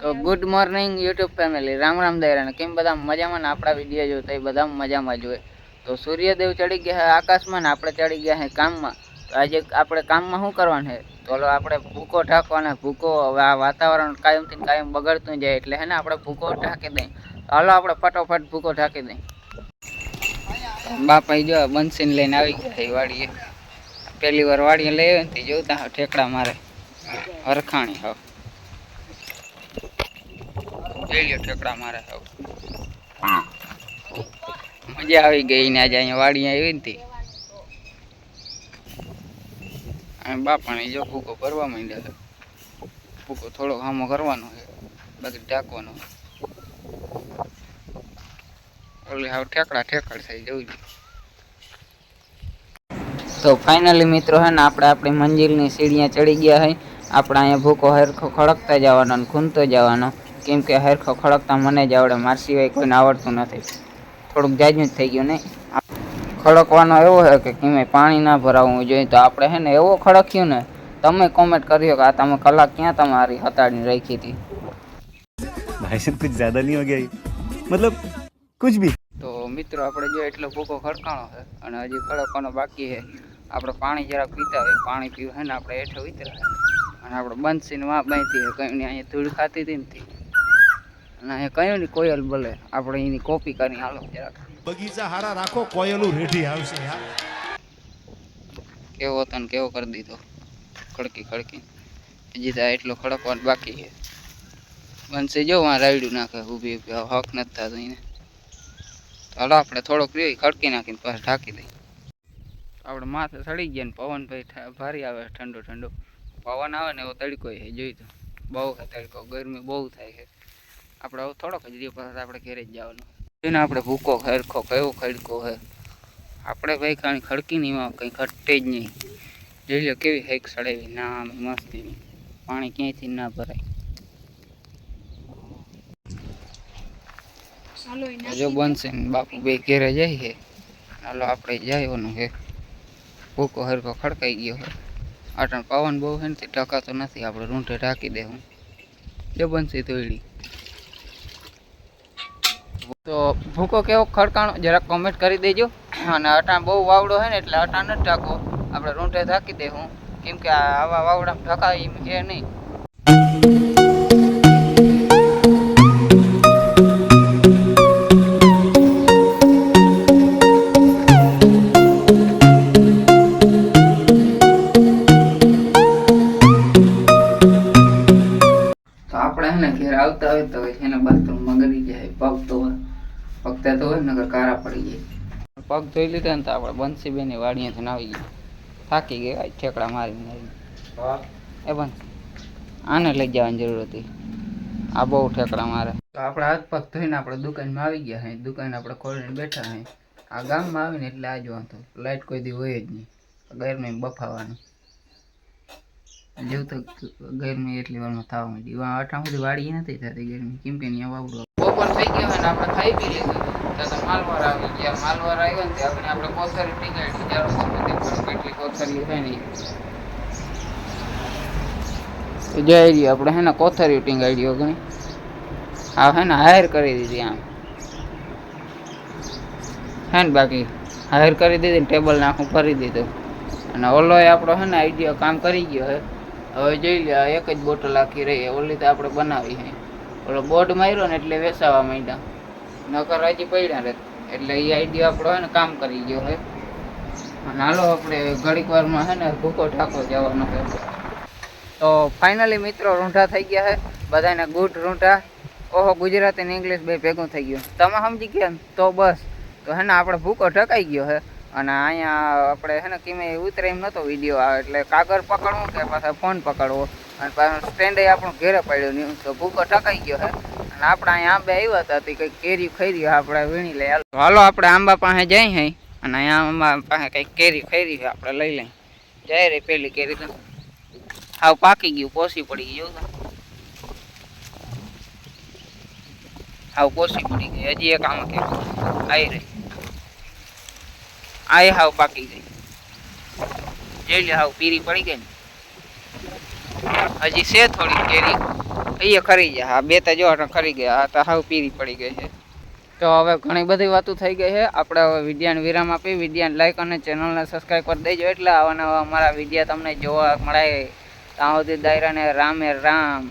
તો good morning YouTube family Ram Ram દયરાને કેમ બધા મજામાં ને આપણા વીડિયો જોતા એ બધા મજામાં જોઈએ તો સૂર્યદેવ ચડી ગયા છે આકાશમાં ને આપણે ચડી ગયા છે કામમાં. તો આજે આપણે કામમાં શું કરવાનું છે તો આપણે ભૂકો ઢાંકવાનો, ભૂકો હવે આ વાતાવરણ કાયમથી કાયમ બગડતું જાય એટલે હે ને આપણે ભૂકો ઢાંકી દઈએ. હાલો આપણે ફટોફટ ભૂકો ઢાંકી દઈએ. બાપા જો બંસીને લઈને આવી ગયા વાડીએ. પહેલી વાર વાડીએ લઈ આવ્યો ને જોતા ઠેકડા મારે. હરખાણી હાવ જોઈ લો ઠેકડા મારે સૌ મજા આવી ગઈ ને આજે અહીંયા વાડી આવી ને તી. બાપાને જો ભૂકો ભરવા માંડ્યા છે. ભૂકો થોડો હામો કરવાનો છે બાકી ઢાંકવાનો. ઓલી હાવ ઠેકડા ઠેકડ થઈ જવું તો ફાઇનલી મિત્રો હે ને આપણે આપણી મંજિલની સીડીਆਂ ચડી ગયા હોય આપણે અહીંયા ભૂકો હરખો ખડકતા જવાનો ખૂંદતો જવાનો. કેમ કે હરખો ખડકતા મને જ આવડે. માર સિવાય કોઈને આવડતું નથી. થોડુંક જાજું જ થઈ ગયું નહીં ખડકવાનો એવો છે કે કેમે પાણી ના ભરાવવું જોઈએ. તો આપણે હે ને એવો ખડક્યું ને તમે કોમેન્ટ કર્યો કે આ તમે કલાક ક્યાં તમારી હતાડીને રાખી હતી? ભાઈ સાહેબ કુછ જ્યાદા નહીં હો મતલબ કુછ ભી. તો મિત્રો આપણે જો એટલો ભૂકો ખડકાણો છે અને હજી ખડકવાનો બાકી છે. આપણે પાણી જરાક પીતા હોય પાણી પીવું હે ને આપણે હેઠો ઉતરા અને આપણે બંધ સીને વાં બાંધી કંઈ અહીંયા ધૂળ ખાતી હતી નથી અને અહીંયા કયું ની કોયલ બોલે આપણે એની કોપી કરી હાલો જરાક. બગીચા હારા રાખો કોયલું રેઢી આવશે યાર કેવો હતો ને કેવો કરી દીધો? ખડકી ખડકી. હજી તો એટલો ખડકવાનું બાકી છે. બનશે જો આ રાયડું નાખે ઊભી ઊભી. હક નથી થતો એને. હાલો આપણે થોડોક રહી ખડકી નાખીને પાછું ઢાંકી દઈએ. આપણે માથે સડી ગયા ને પવન ભાઈ ભારી આવે ઠંડો ઠંડો. પવન આવે ને એવો તડકો છે જોઈ તો? બહુ તડકો ગરમી બહુ થાય છે. આપણે હવે થોડોક જ રહ્યો પછી આપણે ઘરે જ જવાનું. જોઈને આપણે ભૂકો ખરખો કેવો ખડકો છે? આપણે ભાઈ કાંઈ ખડકી નહીં એમાં કંઈ ઘટે જ નહીં. જોઈ લો કેવી હેક સડાવી ના આમ મસ્તીની પાણી ક્યાંયથી ના ભરાય. જો બનશે ને બાપુ બે ઘેરે જાય છે. હાલો આપણે જવાનું છે. ભૂકો હરકો ખડકાઈ ગયો છે. આટણ પવન બહુ છે ને તે ટકાતો નથી. આપણે રૂંઢે ઢાંકી દેવું. જો બનશે તોયડી તો ભૂકો કેવો ખડકાણો, જરાક કોમેન્ટ કરી દેજો. અને અટાણ બહુ વાવડો હોય ને, એટલે અટાણ જ ઢાંકો આપણે રૂંઢે ઢાંકી દેવું કેમ કે આવા વાવડામાં ઢકાય એમ છે નહીં. તો આપણે ઘેર આવતા હોય તો એને તો પગતા તો હોય નગર કારા પડી જાય. પગ ધોઈ લીધા ને તો આપણે બંસી બેન વાડીએથી આવી ગયા. થાકી ગયા ઠેકડા મારી મારી એ બંધ આને લઈ જવાની જરૂર હતી. આ બહુ ઠેકડા મારે. તો આપણે હાથ પગ ધોઈને આપણે દુકાનમાં આવી ગયા હે દુકાન આપણે ખોલીને બેઠા હે. આ ગામમાં આવીને એટલે આ જોવાનું તો લાઈટ કોઈ દી હોય જ નહીં. ગરમી બફાવાનું. જેવું તો ગરમી એટલી વારમાં થવા માંડી. વા અઠા સુધી વાળી નથી થતી ગરમી. કેમ કે ત્યાં વાવડો થઈ ગયો અને આપણે ખાઈ પી લીધું તો તો માલવાર આવી ગયા. માલવાર આવ્યો ને ત્યાં આપણે કોથરી નીકળી જ્યારે કોથરી કેટલી કોથરી હોય ને તો જઈ રહ્યો આપણે હે ને કોથરી ટીંગાડ્યો ઘણી હા હે ને હાયર કરી દીધી આમ. હે ને બાકી હાયર કરી દીધી ને ટેબલ નાખું ફરી દીધું. અને ઓલો આપણો હે ને આઈડિયા કામ કરી ગયો હે. હવે જોઈ લે એક જ બોટલ આખી રહી. ઓલી તો આપણે બનાવી હે. ઓલો બોર્ડ માર્યો ને એટલે વેસાવા માંડ્યા. નકર હજી પડ્યા રહે એટલે એ આઈડિયો આપણો હે ને કામ કરી ગયો હે. અને હાલો આપણે ઘડીક વારમાં હે ને ભૂકો ઠાકો જવાનો હે. તો ફાઇનલી મિત્રો રૂંઢા થઈ ગયા હે. બધાને ગુડ રૂંઢા. ઓહો, ગુજરાતી ને ઇંગ્લિશ બે ભેગું થઈ ગયું. તમે સમજી ગયા? તો બસ. તો હે ને આપણે ભૂકો ઢકાઈ ગયો હે. અને અહીંયા આપણે હે ને કિમે ઉતરે એમ નહોતો વીડિયો આવે એટલે કાગળ પકડવું કે પાછા ફોન પકડવો? અને પાછું સ્ટેન્ડે આપણું ઘેરે પડ્યું નહીં તો ભૂકો ઢકાઈ ગયો છે અને આપણે અહીંયા આંબે આવ્યા હતા તે કંઈક કેરી ખરી આપણે વીણી લઈ હાલો હાલો, આપણે આંબા પાસે જઈ હઈ અને અહીંયા આંબા પાસે કંઈક કેરી ખરી છે આપણે લઈ લઈ જાય રે પેલી કેરી તો. હાવ પાકી ગયું કોસી પડી ગયું તો. હાવ કોસી પડી ગઈ, હજી એક આમાં કે આઈ રહી આય હાવ પાકી ગઈ. જોઈ લે હાવ પીરી પડી ગઈ ને. હજી છે થોડી કેરી. એ ખરી ગયા. હા, બે તો જો ખરી ગયા. આ તો હાવ પીરી પડી ગઈ છે. તો હવે ઘણી બધી વાતો થઈ ગઈ છે. આપણે હવે વિડીયાને વિરામ આપી. વિજ્ઞાન લાઈક અને ચેનલને સબસ્ક્રાઈબ કરી દેજો. એટલે આવા નવા અમારા વિડીયા તમને જોવા મળે. ત્યાં સુધી દાયરાને રામે રામ.